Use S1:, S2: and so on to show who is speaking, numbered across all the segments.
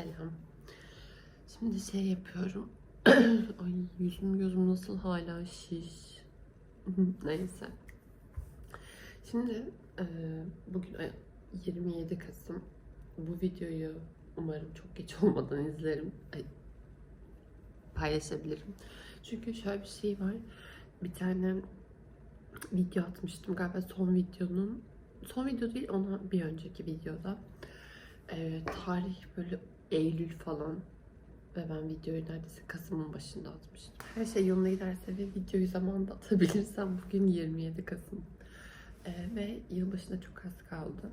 S1: Selam. Şimdi şey yapıyorum. Ay yüzüm gözüm nasıl hala şiş. Neyse. Şimdi e, bugün ay- 27 Kasım. Bu videoyu umarım çok geç olmadan izlerim. Ay, paylaşabilirim. Çünkü şöyle bir şey var. Bir tane video atmıştım galiba son videonun son video değil ona bir önceki videoda Ee, tarih böyle Eylül falan ve ben videoyu neredeyse Kasım'ın başında atmıştım. Her şey yoluna giderse ve videoyu zamanında atabilirsem bugün 27 Kasım. Ee, ve yılbaşına çok az kaldı.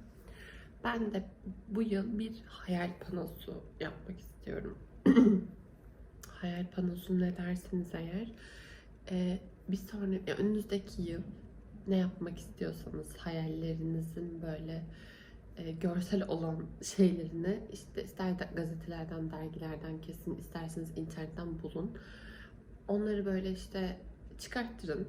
S1: Ben de bu yıl bir hayal panosu yapmak istiyorum. hayal panosu ne dersiniz eğer? Ee, bir sonra önünüzdeki yıl ne yapmak istiyorsanız hayallerinizin böyle e, görsel olan şeylerini işte ister de gazetelerden, dergilerden kesin, isterseniz internetten bulun. Onları böyle işte çıkarttırın.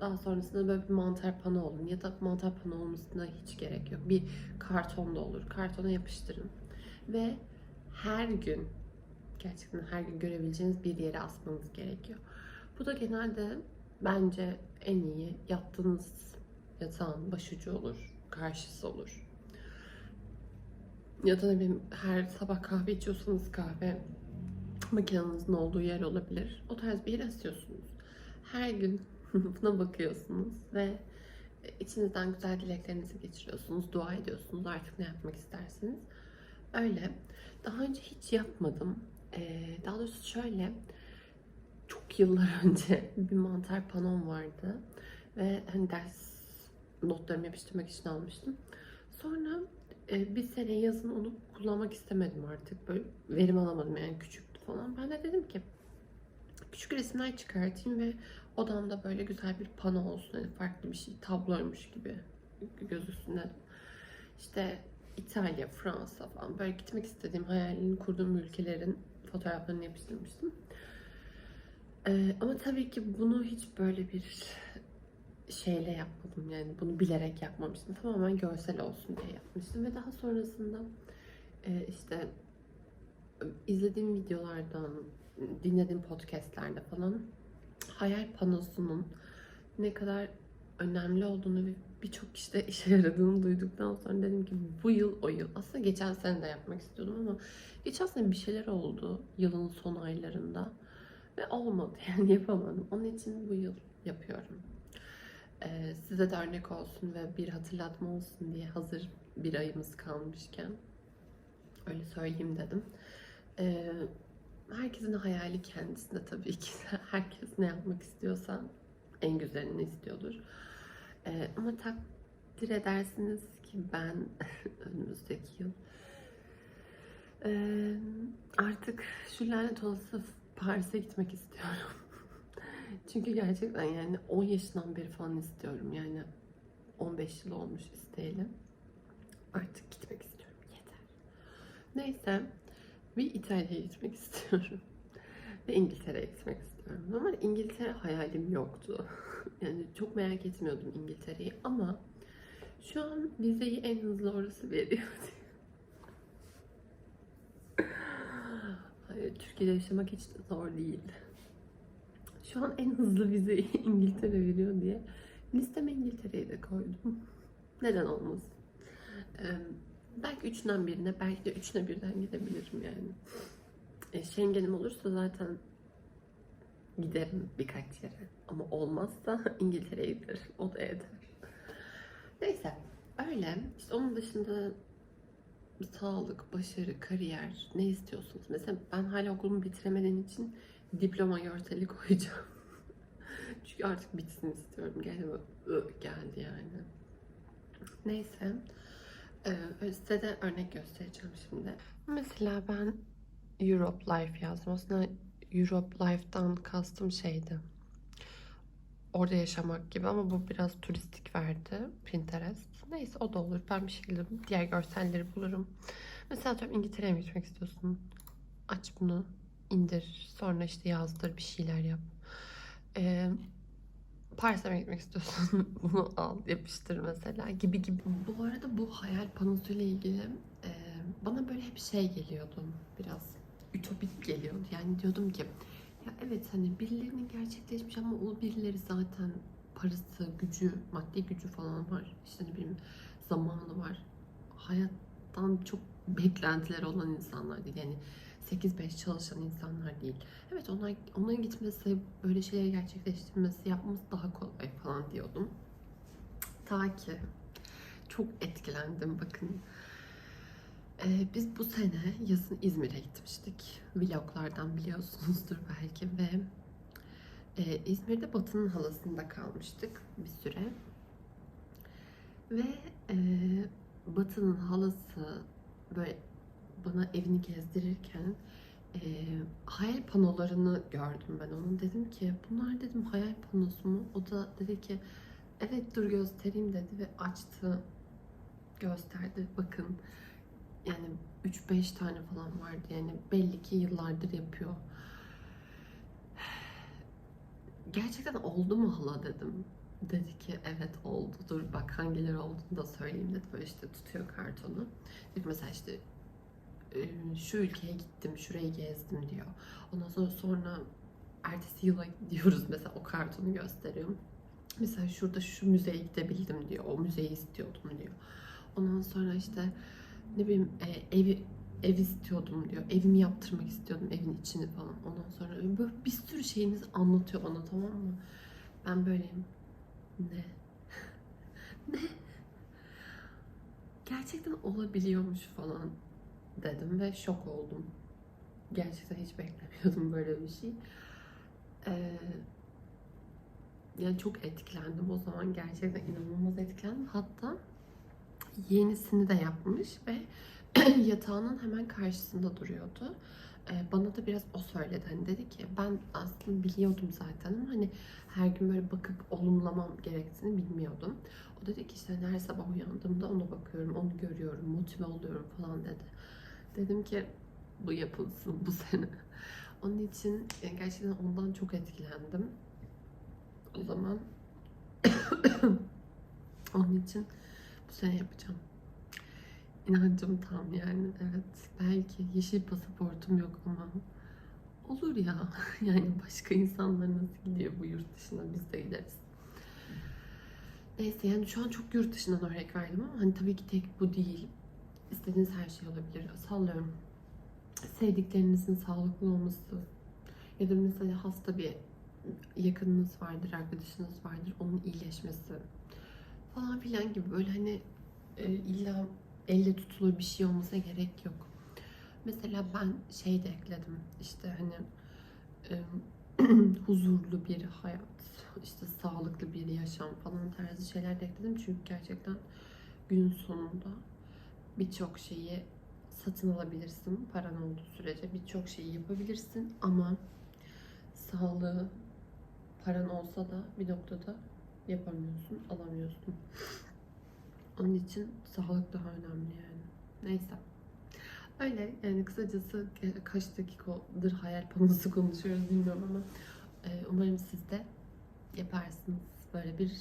S1: Daha sonrasında böyle bir mantar pano olun ya da mantar pano olmasına hiç gerek yok. Bir karton da olur. Kartona yapıştırın. Ve her gün gerçekten her gün görebileceğiniz bir yere asmanız gerekiyor. Bu da genelde bence en iyi yattığınız yatağın başucu olur, karşısı olur. Ya da ne bileyim her sabah kahve içiyorsanız kahve makinenizin olduğu yer olabilir. O tarz bir yere asıyorsunuz. Her gün buna bakıyorsunuz ve içinizden güzel dileklerinizi geçiriyorsunuz, dua ediyorsunuz artık ne yapmak isterseniz. Öyle. Daha önce hiç yapmadım. Ee, daha doğrusu şöyle çok yıllar önce bir mantar panom vardı ve hani ders notlarımı yapıştırmak için almıştım. Sonra e, bir sene yazın onu kullanmak istemedim artık. Böyle verim alamadım yani küçüktü falan. Ben de dedim ki küçük resimler çıkartayım ve odamda böyle güzel bir pano olsun. Hani farklı bir şey tabloymuş gibi gözüksün. İşte İtalya, Fransa falan böyle gitmek istediğim hayalini kurduğum ülkelerin fotoğraflarını yapıştırmıştım. Ee, ama tabii ki bunu hiç böyle bir şeyle yapmadım yani bunu bilerek yapmamıştım. Tamamen görsel olsun diye yapmıştım ve daha sonrasında e, işte izlediğim videolardan, dinlediğim podcastlerde falan hayal panosunun ne kadar önemli olduğunu ve birçok işte işe yaradığını duyduktan sonra dedim ki bu yıl o yıl. Aslında geçen sene de yapmak istiyordum ama geçen sene bir şeyler oldu yılın son aylarında ve olmadı yani yapamadım. Onun için bu yıl yapıyorum. Size de örnek olsun ve bir hatırlatma olsun diye hazır bir ayımız kalmışken öyle söyleyeyim dedim. Herkesin hayali kendisinde tabii ki. Herkes ne yapmak istiyorsa en güzelini istiyordur. Ama takdir edersiniz ki ben önümüzdeki yıl artık şu lanet olası Paris'e gitmek istiyorum. Çünkü gerçekten yani 10 yaşından beri falan istiyorum. Yani 15 yıl olmuş isteyeli. Artık gitmek istiyorum. Yeter. Neyse. Bir İtalya'ya gitmek istiyorum. Ve İngiltere'ye gitmek istiyorum. Normal İngiltere hayalim yoktu. Yani çok merak etmiyordum İngiltere'yi ama şu an vizeyi en hızlı orası veriyor. Türkiye'de yaşamak hiç zor değil. Şu an en hızlı vizeyi İngiltere veriyor diye listeme İngiltere'yi de koydum. Neden olmasın? Ee, belki üçünden birine, belki de üçüne birden gidebilirim yani. E, Schengen'im olursa zaten giderim birkaç yere. Ama olmazsa İngiltere'ye giderim. O da yeter. Neyse. Öyle. İşte onun dışında sağlık, başarı, kariyer ne istiyorsunuz? Mesela ben hala okulumu bitiremediğim için diploma görseli koyacağım. Çünkü artık bitsin istiyorum. I, geldi yani. Neyse. Ee, size de örnek göstereceğim şimdi. Mesela ben Europe Life yazdım. Aslında Europe Life'dan kastım şeydi. Orada yaşamak gibi ama bu biraz turistik verdi Pinterest. Neyse o da olur. Ben bir şekilde diğer görselleri bulurum. Mesela atıyorum İngiltere'ye mi gitmek istiyorsun? Aç bunu indir. Sonra işte yazdır bir şeyler yap. Ee, Paris'e gitmek istiyorsun? Bunu al yapıştır mesela gibi gibi. Bu arada bu hayal panosuyla ilgili e, bana böyle hep şey geliyordu biraz ütopik geliyordu. Yani diyordum ki ya evet hani birilerinin gerçekleşmiş ama o birileri zaten parası, gücü, maddi gücü falan var. İşte ne bileyim zamanı var. Hayattan çok beklentileri olan insanlar değil. Yani 8-5 çalışan insanlar değil. Evet onlar, onların gitmesi, böyle şeyleri gerçekleştirmesi, yapması daha kolay falan diyordum. Ta ki çok etkilendim bakın. Ee, biz bu sene yazın İzmir'e gitmiştik. Vloglardan biliyorsunuzdur belki ve e, İzmir'de Batı'nın halasında kalmıştık bir süre. Ve e, Batı'nın halası böyle bana evini gezdirirken e, hayal panolarını gördüm ben onun. Dedim ki bunlar dedim hayal panosu mu? O da dedi ki evet dur göstereyim dedi ve açtı gösterdi. Bakın yani 3-5 tane falan vardı yani belli ki yıllardır yapıyor. Gerçekten oldu mu hala dedim. Dedi ki evet oldu dur bak hangileri olduğunu da söyleyeyim dedi. Böyle işte tutuyor kartonu. Dedi mesela işte şu ülkeye gittim, şurayı gezdim diyor. Ondan sonra sonra ertesi yıla gidiyoruz mesela o kartonu gösteriyor. Mesela şurada şu müzeye gidebildim diyor. O müzeyi istiyordum diyor. Ondan sonra işte ne bileyim e, evi ev istiyordum diyor. Evimi yaptırmak istiyordum evin içini falan. Ondan sonra böyle bir sürü şeyinizi anlatıyor bana tamam mı? Ben böyleyim. Ne? ne? Gerçekten olabiliyormuş falan dedim ve şok oldum. Gerçekten hiç beklemiyordum böyle bir şey. Ee, yani çok etkilendim o zaman gerçekten inanılmaz etkilendim. Hatta yenisini de yapmış ve yatağının hemen karşısında duruyordu. Ee, bana da biraz o söyledi. Hani dedi ki ben aslında biliyordum zaten ama hani her gün böyle bakıp olumlamam gerektiğini bilmiyordum. O dedi ki işte her sabah uyandığımda ona bakıyorum, onu görüyorum, motive oluyorum falan dedi. Dedim ki bu yapılsın bu sene. Onun için gerçekten ondan çok etkilendim. O zaman onun için bu sene yapacağım. İnancım tam yani evet. Belki yeşil pasaportum yok ama olur ya. Yani başka insanlar nasıl gidiyor bu yurt dışına biz de gideriz. Neyse yani şu an çok yurt dışından örnek verdim ama hani tabii ki tek bu değil. İstediğiniz her şey olabilir. Sallıyorum. Sevdiklerinizin sağlıklı olması ya da mesela hasta bir yakınınız vardır, arkadaşınız vardır, onun iyileşmesi falan filan gibi böyle hani e, illa elle tutulur bir şey olmasına gerek yok. Mesela ben şey de ekledim işte hani e, huzurlu bir hayat, işte sağlıklı bir yaşam falan tarzı şeyler de ekledim çünkü gerçekten gün sonunda birçok şeyi satın alabilirsin paran olduğu sürece birçok şeyi yapabilirsin ama sağlığı paran olsa da bir noktada yapamıyorsun, alamıyorsun. Onun için sağlık daha önemli yani. Neyse. Öyle yani kısacası e, kaç dakikadır hayal panosu konuşuyoruz bilmiyorum ama e, umarım siz de yaparsınız. Böyle bir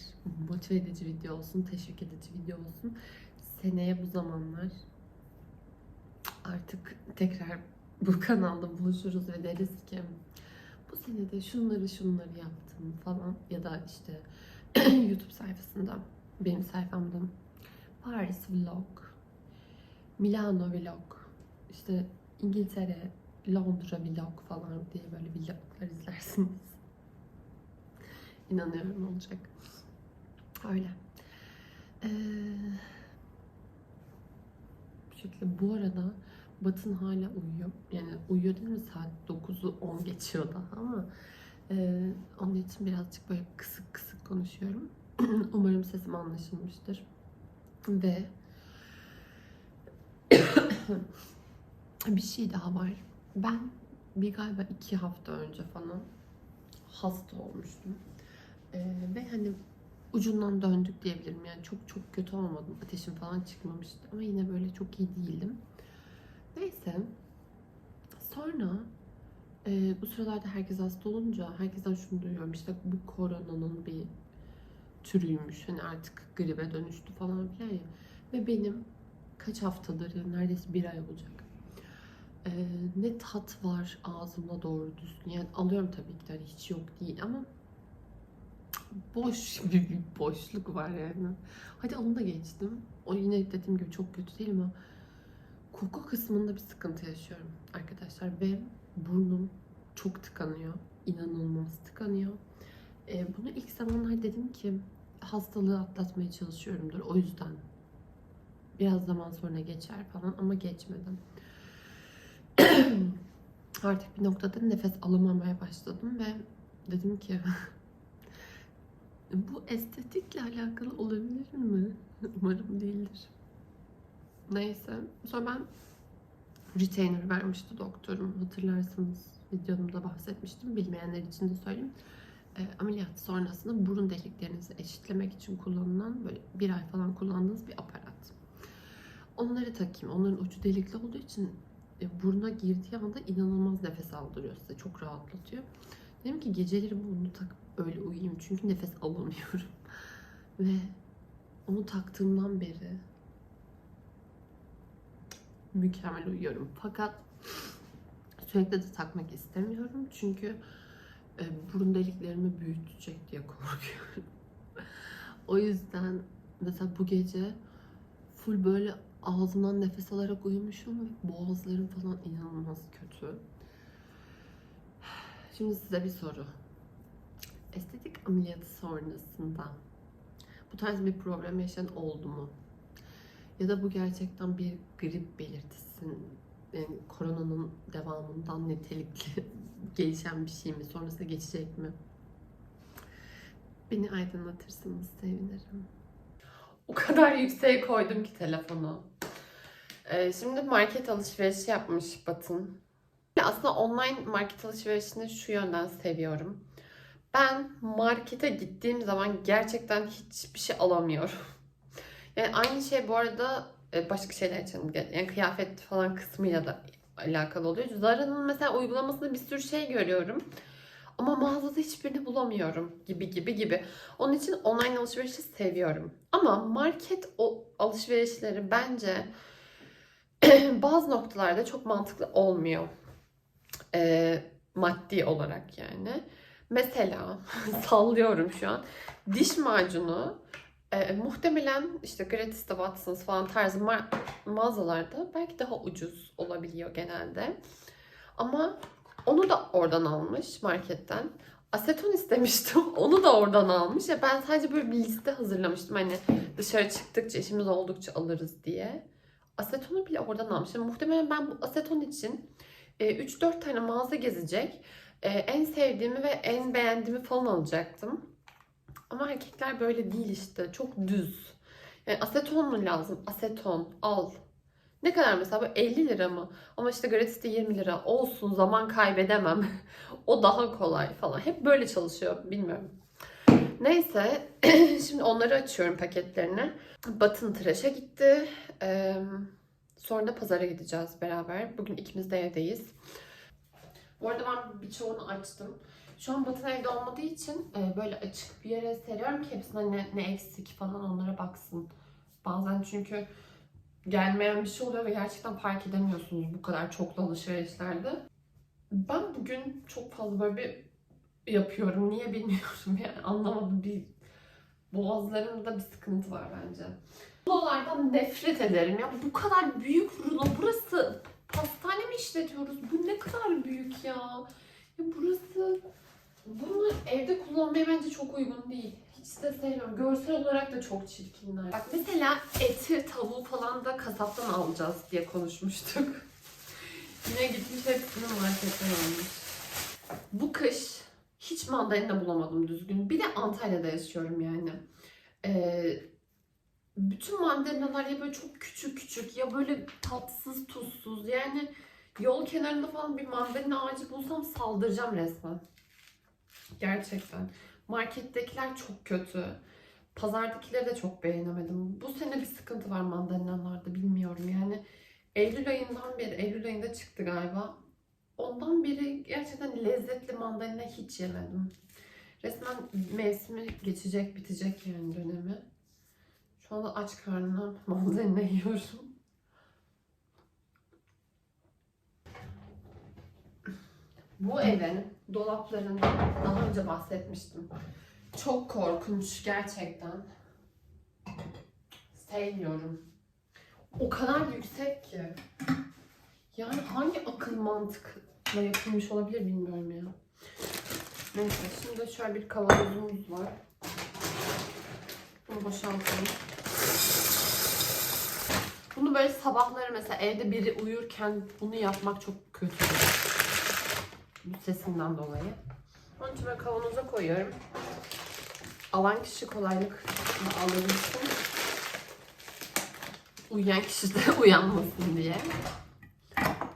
S1: motive edici video olsun, teşvik edici video olsun. Seneye bu zamanlar artık tekrar bu kanalda buluşuruz ve deriz ki bu sene de şunları şunları yaptım falan ya da işte YouTube sayfasında benim sayfamda Paris vlog, Milano vlog, işte İngiltere, Londra vlog falan diye böyle vloglar izlersiniz. İnanıyorum olacak. Öyle. Ee, şekilde bu arada Batın hala uyuyor. Yani uyuyor değil mi? Saat 9'u 10 geçiyor daha ama e, onun için birazcık böyle kısık kısık konuşuyorum. Umarım sesim anlaşılmıştır. Ve bir şey daha var. Ben bir galiba iki hafta önce falan hasta olmuştum. Ee, ve hani ucundan döndük diyebilirim. Yani çok çok kötü olmadım. Ateşim falan çıkmamıştı. Ama yine böyle çok iyi değildim. Neyse. Sonra e, bu sıralarda herkes hasta olunca herkesten şunu duyuyorum. İşte bu koronanın bir türüymüş. Hani artık gribe dönüştü falan filan ya. Ve benim kaç haftadır yani neredeyse bir ay olacak. Ee, ne tat var ağzımda doğru düzgün. Yani alıyorum tabii ki de hani hiç yok değil ama boş bir, bir boşluk var yani. Hadi onu da geçtim. O yine dediğim gibi çok kötü değil ama koku kısmında bir sıkıntı yaşıyorum arkadaşlar ve burnum çok tıkanıyor. İnanılmaz tıkanıyor. Ee, bunu ilk zamanlar dedim ki hastalığı atlatmaya çalışıyorumdur. O yüzden biraz zaman sonra geçer falan ama geçmedim. Artık bir noktada nefes alamamaya başladım ve dedim ki bu estetikle alakalı olabilir mi? Umarım değildir. Neyse. Sonra ben retainer vermişti doktorum. Hatırlarsınız videomda bahsetmiştim. Bilmeyenler için de söyleyeyim. E, ameliyat sonrasında burun deliklerinizi eşitlemek için kullanılan böyle bir ay falan kullandığınız bir aparat. Onları takayım. Onların ucu delikli olduğu için e, buruna girdiği anda inanılmaz nefes aldırıyor size. Çok rahatlatıyor. Dedim ki geceleri bunu takıp öyle uyuyayım. Çünkü nefes alamıyorum. Ve onu taktığımdan beri mükemmel uyuyorum. Fakat sürekli de takmak istemiyorum. Çünkü e, burun deliklerimi büyütecek diye korkuyorum. o yüzden mesela bu gece full böyle ağzımdan nefes alarak uyumuşum ve boğazlarım falan inanılmaz kötü. Şimdi size bir soru. Estetik ameliyatı sonrasında bu tarz bir problem yaşayan oldu mu? Ya da bu gerçekten bir grip belirtisi, yani koronanın devamından nitelikli gelişen bir şey mi? Sonrasında geçecek mi? Beni aydınlatırsanız sevinirim. O kadar yükseğe koydum ki telefonu. Ee, şimdi market alışverişi yapmış Batın. Aslında online market alışverişini şu yönden seviyorum. Ben markete gittiğim zaman gerçekten hiçbir şey alamıyorum. Yani aynı şey bu arada e, başka şeyler için yani kıyafet falan kısmıyla da alakalı oluyor. Zara'nın mesela uygulamasında bir sürü şey görüyorum. Ama mağazada hiçbirini bulamıyorum gibi gibi gibi. Onun için online alışverişi seviyorum. Ama market o alışverişleri bence bazı noktalarda çok mantıklı olmuyor. Ee, maddi olarak yani. Mesela sallıyorum şu an. Diş macunu e, muhtemelen işte Gratis'te Watsons falan tarzı ma- mağazalarda belki daha ucuz olabiliyor genelde. Ama onu da oradan almış marketten. Aseton istemiştim. Onu da oradan almış. Ya ben sadece böyle bir liste hazırlamıştım. Hani dışarı çıktıkça işimiz oldukça alırız diye. Asetonu bile oradan almışım. Muhtemelen ben bu aseton için e, 3-4 tane mağaza gezecek. E, en sevdiğimi ve en beğendiğimi falan alacaktım. Ama erkekler böyle değil işte. Çok düz. Yani aseton mu lazım? Aseton. Al. Ne kadar mesela bu 50 lira mı? Ama işte gratis'te 20 lira. Olsun zaman kaybedemem. o daha kolay falan. Hep böyle çalışıyor. Bilmiyorum. Neyse. Şimdi onları açıyorum paketlerini. Batın tıraşa gitti. Ee, sonra da pazara gideceğiz beraber. Bugün ikimiz de evdeyiz. Bu arada ben birçoğunu açtım. Şu an Batın evde olmadığı için e, böyle açık bir yere seriyorum ki hepsine ne, ne eksik falan onlara baksın. Bazen çünkü gelmeyen bir şey oluyor ve gerçekten fark edemiyorsunuz bu kadar çoklu alışverişlerde. Ben bugün çok fazla böyle bir yapıyorum. Niye bilmiyorum yani anlamadım. Bir boğazlarımda bir sıkıntı var bence. Rulolardan nefret ederim ya. Bu kadar büyük rulo. Burası pastane mi işletiyoruz? Bu ne kadar büyük ya. Ya burası bunu evde kullanmaya bence çok uygun değil. Hiç de sevmiyorum. Görsel olarak da çok çirkinler. Bak mesela eti, tavuğu falan da kasaptan alacağız diye konuşmuştuk. Yine gitmiş hepsini marketten almış. Bu kış hiç mandalina bulamadım düzgün. Bir de Antalya'da yaşıyorum yani. Ee, bütün mandalinalar ya böyle çok küçük küçük ya böyle tatsız tuzsuz yani yol kenarında falan bir mandalina ağacı bulsam saldıracağım resmen. Gerçekten. Markettekiler çok kötü. Pazardakileri de çok beğenemedim. Bu sene bir sıkıntı var mandalinalarda bilmiyorum yani. Eylül ayından beri, Eylül ayında çıktı galiba. Ondan beri gerçekten lezzetli mandalina hiç yemedim. Resmen mevsimi geçecek, bitecek yani dönemi. Şu anda aç karnına mandalina yiyorum. Bu evin dolaplarından daha önce bahsetmiştim. Çok korkunç gerçekten. Sevmiyorum. O kadar yüksek ki. Yani hangi akıl mantıkla yapılmış olabilir bilmiyorum ya. Neyse şimdi şöyle bir kavanozumuz var. Bunu boşaltalım. Bunu böyle sabahları mesela evde biri uyurken bunu yapmak çok kötü. Bu sesinden dolayı. Onun için böyle kavanoza koyuyorum. Alan kişi kolaylık alabilsin. Uyuyan kişi de uyanmasın diye.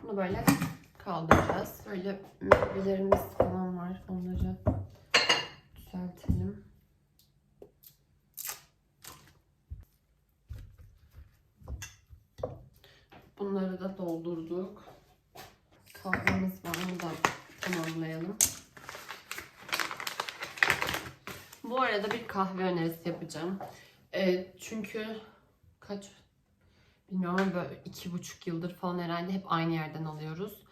S1: Bunu böyle kaldıracağız. Böyle meyvelerimiz falan var. Onları düzeltelim. Bunları da doldurduk. Kahvemiz var. Onu da tamamlayalım. Bu arada bir kahve önerisi yapacağım. Ee, çünkü kaç bilmiyorum böyle iki buçuk yıldır falan herhalde hep aynı yerden alıyoruz.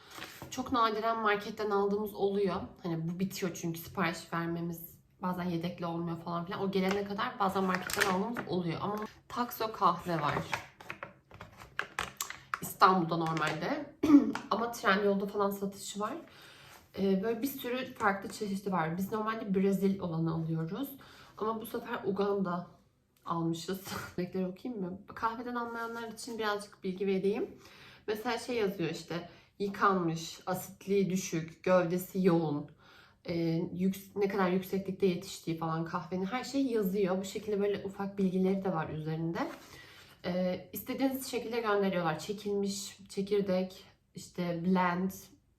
S1: Çok nadiren marketten aldığımız oluyor. Hani bu bitiyor çünkü sipariş vermemiz bazen yedekli olmuyor falan filan. O gelene kadar bazen marketten aldığımız oluyor. Ama Takso kahve var. İstanbul'da normalde. Ama Trendyol'da falan satışı var. Ee, böyle bir sürü farklı çeşidi var. Biz normalde Brezil olanı alıyoruz. Ama bu sefer Uganda almışız. Örnekleri okuyayım mı? Kahveden anlayanlar için birazcık bilgi vereyim. Mesela şey yazıyor işte yıkanmış, asitliği düşük, gövdesi yoğun, e, yük- ne kadar yükseklikte yetiştiği falan kahvenin her şey yazıyor. Bu şekilde böyle ufak bilgileri de var üzerinde. E, istediğiniz şekilde gönderiyorlar. Çekilmiş, çekirdek, işte blend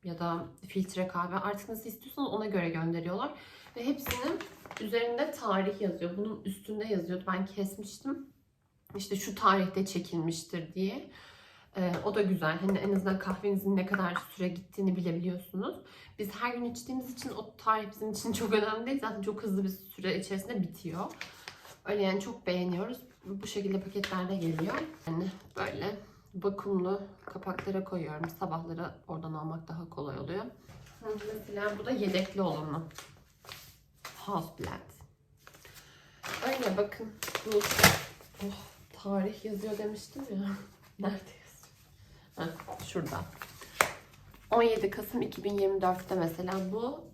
S1: ya da filtre kahve artık nasıl istiyorsanız ona göre gönderiyorlar. Ve hepsinin üzerinde tarih yazıyor. Bunun üstünde yazıyordu. Ben kesmiştim. İşte şu tarihte çekilmiştir diye. Ee, o da güzel. Hani en azından kahvenizin ne kadar süre gittiğini bilebiliyorsunuz. Biz her gün içtiğimiz için o tarih bizim için çok önemli değil. Zaten çok hızlı bir süre içerisinde bitiyor. Öyle yani çok beğeniyoruz. Bu şekilde paketlerde geliyor. Yani böyle vakumlu kapaklara koyuyorum. Sabahları oradan almak daha kolay oluyor. Mesela bu da yedekli olanı. House blend. Öyle bakın. Bu oh, tarih yazıyor demiştim ya. Nerede yazıyor? Şurada. 17 Kasım 2024'te mesela bu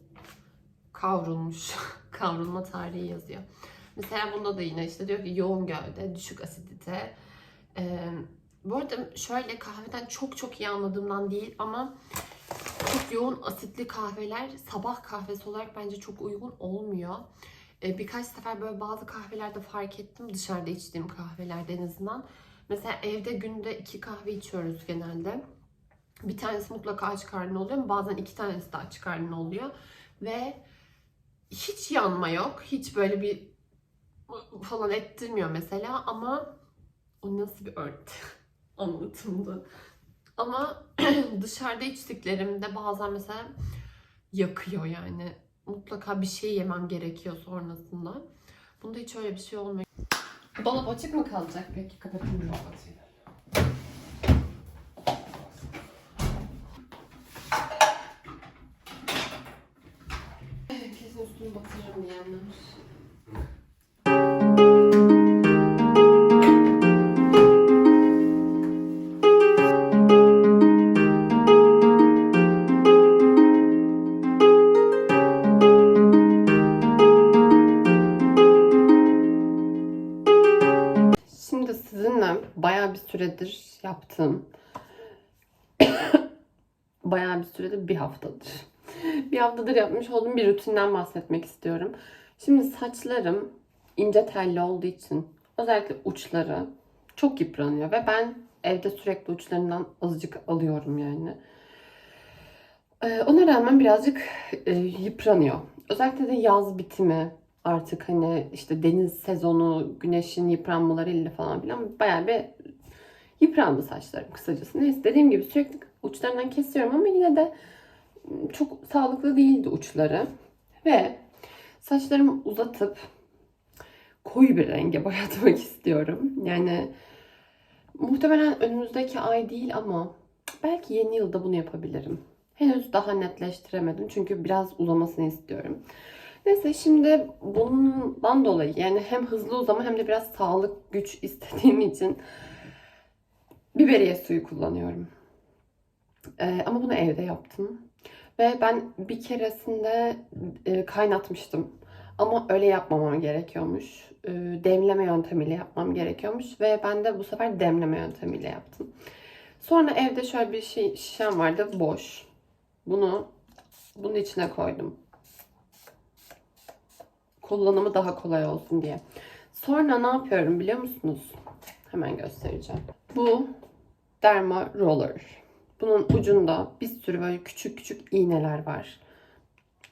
S1: kavrulmuş. Kavrulma tarihi yazıyor. Mesela bunda da yine işte diyor ki yoğun gövde, düşük asidite. Ee, bu arada şöyle kahveden çok çok iyi anladığımdan değil ama çok yoğun asitli kahveler sabah kahvesi olarak bence çok uygun olmuyor. Ee, birkaç sefer böyle bazı kahvelerde fark ettim dışarıda içtiğim kahvelerde en azından. Mesela evde günde iki kahve içiyoruz genelde. Bir tanesi mutlaka aç karnı oluyor ama bazen iki tanesi de aç karnı oluyor. Ve hiç yanma yok. Hiç böyle bir falan ettirmiyor mesela ama o nasıl bir ört anlatımdı. Ama dışarıda içtiklerimde bazen mesela yakıyor yani. Mutlaka bir şey yemem gerekiyor sonrasında. Bunda hiç öyle bir şey olmuyor. Dolap açık mı kalacak peki? Kapatayım mı? Kesin üstünü batırırım diyenler. Süredir yaptığım bayağı bir süredir bir haftadır. bir haftadır yapmış olduğum bir rutinden bahsetmek istiyorum. Şimdi saçlarım ince telli olduğu için özellikle uçları çok yıpranıyor ve ben evde sürekli uçlarından azıcık alıyorum yani. Ee, ona rağmen birazcık e, yıpranıyor. Özellikle de yaz bitimi artık hani işte deniz sezonu, güneşin yıpranmalarıyla falan filan bayağı bir yıprandı saçlarım kısacası. Neyse dediğim gibi sürekli uçlarından kesiyorum ama yine de çok sağlıklı değildi uçları. Ve saçlarımı uzatıp koyu bir renge boyatmak istiyorum. Yani muhtemelen önümüzdeki ay değil ama belki yeni yılda bunu yapabilirim. Henüz daha netleştiremedim çünkü biraz uzamasını istiyorum. Neyse şimdi bundan dolayı yani hem hızlı uzama hem de biraz sağlık güç istediğim için biberiye suyu kullanıyorum. Ee, ama bunu evde yaptım. Ve ben bir keresinde e, kaynatmıştım. Ama öyle yapmamam gerekiyormuş. E, demleme yöntemiyle yapmam gerekiyormuş. Ve ben de bu sefer demleme yöntemiyle yaptım. Sonra evde şöyle bir şey şişem vardı boş. Bunu bunun içine koydum. Kullanımı daha kolay olsun diye. Sonra ne yapıyorum biliyor musunuz? Hemen göstereceğim. Bu Derma Roller. Bunun ucunda bir sürü böyle küçük küçük iğneler var.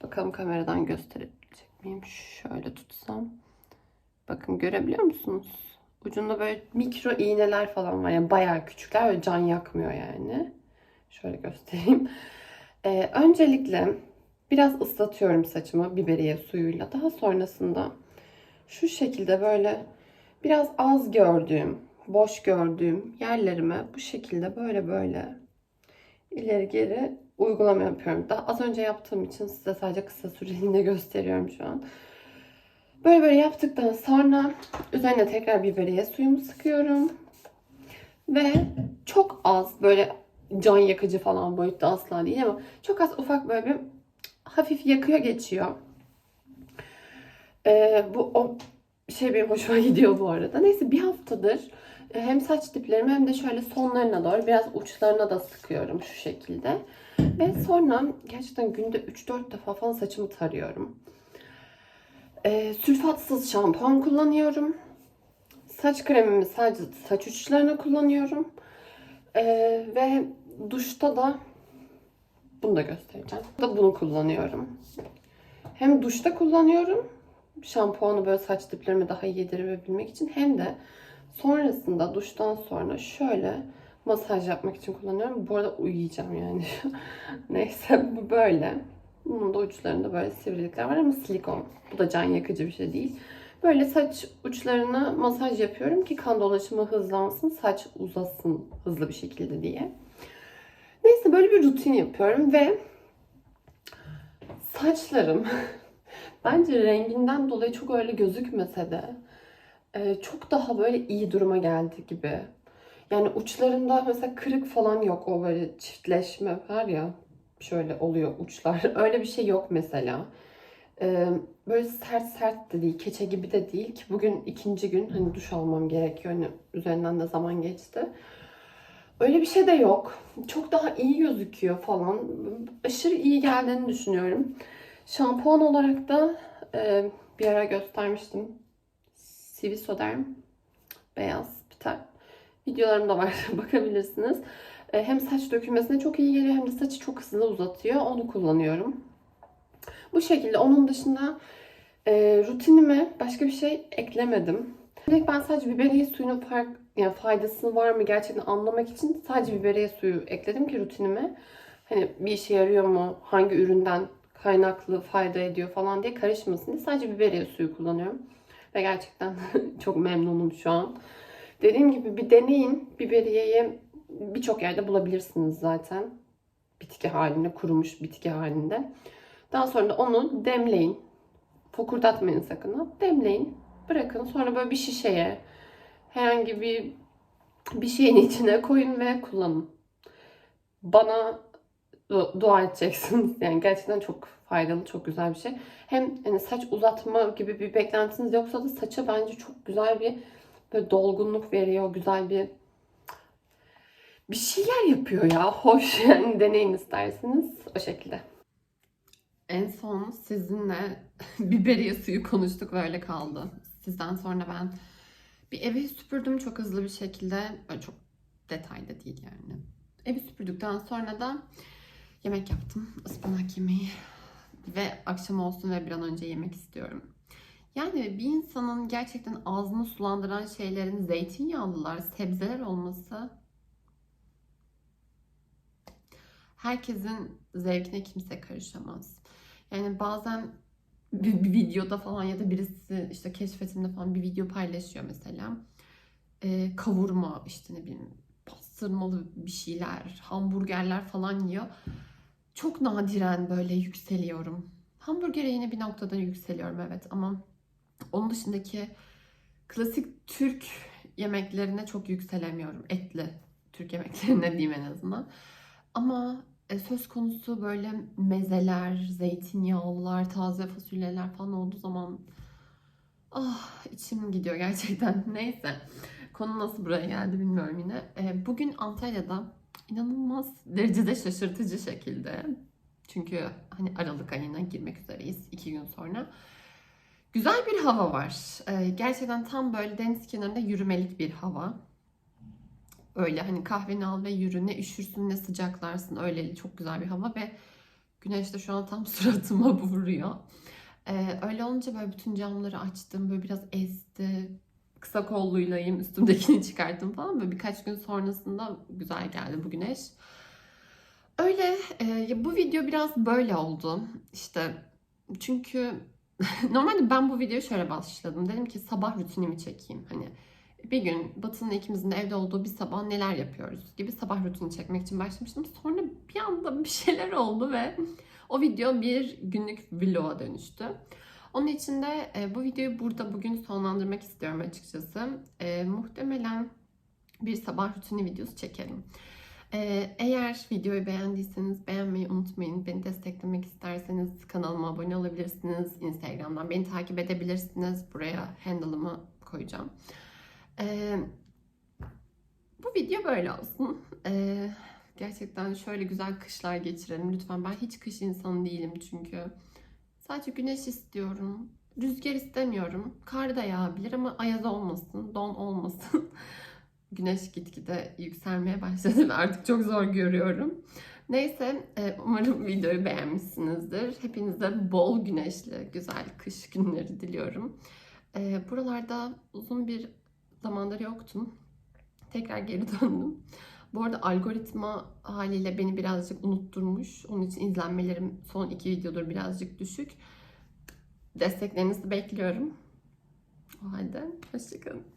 S1: Bakalım kameradan gösterebilecek miyim? Şöyle tutsam. Bakın görebiliyor musunuz? Ucunda böyle mikro iğneler falan var. Yani bayağı küçükler. Öyle can yakmıyor yani. Şöyle göstereyim. Ee, öncelikle biraz ıslatıyorum saçımı biberiye suyuyla. Daha sonrasında şu şekilde böyle biraz az gördüğüm, boş gördüğüm yerlerime bu şekilde böyle böyle ileri geri uygulama yapıyorum. Daha az önce yaptığım için size sadece kısa süreliğine gösteriyorum şu an. Böyle böyle yaptıktan sonra üzerine tekrar biberiye suyumu sıkıyorum. Ve çok az böyle can yakıcı falan boyutta asla değil ama çok az ufak böyle bir hafif yakıyor geçiyor. Ee, bu o şey benim hoşuma gidiyor bu arada. Neyse bir haftadır hem saç diplerime hem de şöyle sonlarına doğru biraz uçlarına da sıkıyorum şu şekilde. Ve sonra gerçekten günde 3-4 defa falan saçımı tarıyorum. Ee, sülfatsız şampuan kullanıyorum. Saç kremimi sadece saç uçlarına kullanıyorum. Ee, ve duşta da bunu da göstereceğim. Da bunu kullanıyorum. Hem duşta kullanıyorum. Şampuanı böyle saç diplerime daha iyi yedirebilmek için hem de sonrasında duştan sonra şöyle masaj yapmak için kullanıyorum. Bu arada uyuyacağım yani. Neyse bu böyle. Bunun da uçlarında böyle sivrilikler var ama silikon. Bu da can yakıcı bir şey değil. Böyle saç uçlarına masaj yapıyorum ki kan dolaşımı hızlansın, saç uzasın hızlı bir şekilde diye. Neyse böyle bir rutin yapıyorum ve saçlarım bence renginden dolayı çok öyle gözükmese de çok daha böyle iyi duruma geldi gibi. Yani uçlarında mesela kırık falan yok. O böyle çiftleşme var ya şöyle oluyor uçlar. Öyle bir şey yok mesela. Ee, böyle sert sert de değil, keçe gibi de değil ki bugün ikinci gün hani duş almam gerekiyor. Hani üzerinden de zaman geçti. Öyle bir şey de yok. Çok daha iyi gözüküyor falan. Aşırı iyi geldiğini düşünüyorum. Şampuan olarak da e, bir ara göstermiştim. Sivisoderm beyaz biter. Videolarım da var bakabilirsiniz. E, hem saç dökülmesine çok iyi geliyor hem de saçı çok hızlı uzatıyor. Onu kullanıyorum. Bu şekilde. Onun dışında e, rutinime başka bir şey eklemedim. Direkt ben sadece biberiye suyunun fark, yani faydası var mı gerçekten anlamak için sadece biberiye suyu ekledim ki rutinime. Hani bir işe yarıyor mu, hangi üründen kaynaklı fayda ediyor falan diye karışmasın diye sadece biberiye suyu kullanıyorum. Ve gerçekten çok memnunum şu an. Dediğim gibi bir deneyin. Biberiyeyi birçok yerde bulabilirsiniz zaten. Bitki halinde, kurumuş bitki halinde. Daha sonra da onu demleyin. Fokurdatmayın sakın. Demleyin. Bırakın. Sonra böyle bir şişeye herhangi bir bir şeyin içine koyun ve kullanın. Bana dua edeceksiniz. Yani gerçekten çok faydalı, çok güzel bir şey. Hem yani saç uzatma gibi bir beklentiniz yoksa da saça bence çok güzel bir böyle dolgunluk veriyor. Güzel bir bir şeyler yapıyor ya. Hoş yani deneyin isterseniz o şekilde. En son sizinle biberiye suyu konuştuk ve öyle kaldı. Sizden sonra ben bir evi süpürdüm çok hızlı bir şekilde. Böyle çok detaylı değil yani. Evi süpürdükten sonra da yemek yaptım. Ispanak yemeği. Ve akşam olsun ve bir an önce yemek istiyorum. Yani bir insanın gerçekten ağzını sulandıran şeylerin zeytinyağlılar, sebzeler olması herkesin zevkine kimse karışamaz. Yani bazen bir, bir videoda falan ya da birisi işte keşfetimde falan bir video paylaşıyor mesela. Ee, kavurma işte ne bileyim pastırmalı bir şeyler, hamburgerler falan yiyor. Çok nadiren böyle yükseliyorum. Hamburgere yine bir noktada yükseliyorum evet ama onun dışındaki klasik Türk yemeklerine çok yükselemiyorum. Etli Türk yemeklerine diyeyim en azından. Ama e, söz konusu böyle mezeler, zeytinyağlılar, taze fasulyeler falan olduğu zaman ah içim gidiyor gerçekten. Neyse. Konu nasıl buraya geldi bilmiyorum yine. E, bugün Antalya'da inanılmaz derecede şaşırtıcı şekilde çünkü hani Aralık ayına girmek üzereyiz iki gün sonra. Güzel bir hava var. E, gerçekten tam böyle deniz kenarında yürümelik bir hava. Öyle hani kahveni al ve yürü. Ne üşürsün ne sıcaklarsın. Öyle çok güzel bir hava ve güneş de şu an tam suratıma vuruyor. Ee, öyle olunca böyle bütün camları açtım. Böyle biraz esti. Kısa kolluylayım. Üstümdekini çıkarttım falan. Böyle birkaç gün sonrasında güzel geldi bu güneş. Öyle. e, bu video biraz böyle oldu. İşte çünkü normalde ben bu videoyu şöyle başladım. Dedim ki sabah rutinimi çekeyim. Hani bir gün Batı'nın ikimizin de evde olduğu bir sabah neler yapıyoruz gibi sabah rutini çekmek için başlamıştım. Sonra bir anda bir şeyler oldu ve o video bir günlük vloga dönüştü. Onun için de e, bu videoyu burada bugün sonlandırmak istiyorum açıkçası. E, muhtemelen bir sabah rutini videosu çekerim. E, eğer videoyu beğendiyseniz beğenmeyi unutmayın. Beni desteklemek isterseniz kanalıma abone olabilirsiniz. Instagram'dan beni takip edebilirsiniz. Buraya handle'ımı koyacağım. Ee, bu video böyle olsun. Ee, gerçekten şöyle güzel kışlar geçirelim lütfen. Ben hiç kış insanı değilim çünkü. Sadece güneş istiyorum. Rüzgar istemiyorum. Kar da yağabilir ama ayaz olmasın, don olmasın. Güneş gitgide yükselmeye başladı ve artık çok zor görüyorum. Neyse, e, umarım videoyu beğenmişsinizdir. Hepinize bol güneşli, güzel kış günleri diliyorum. E, Buralarda uzun bir zamandır yoktum. Tekrar geri döndüm. Bu arada algoritma haliyle beni birazcık unutturmuş. Onun için izlenmelerim son iki videodur birazcık düşük. Desteklerinizi bekliyorum. O halde hoşçakalın.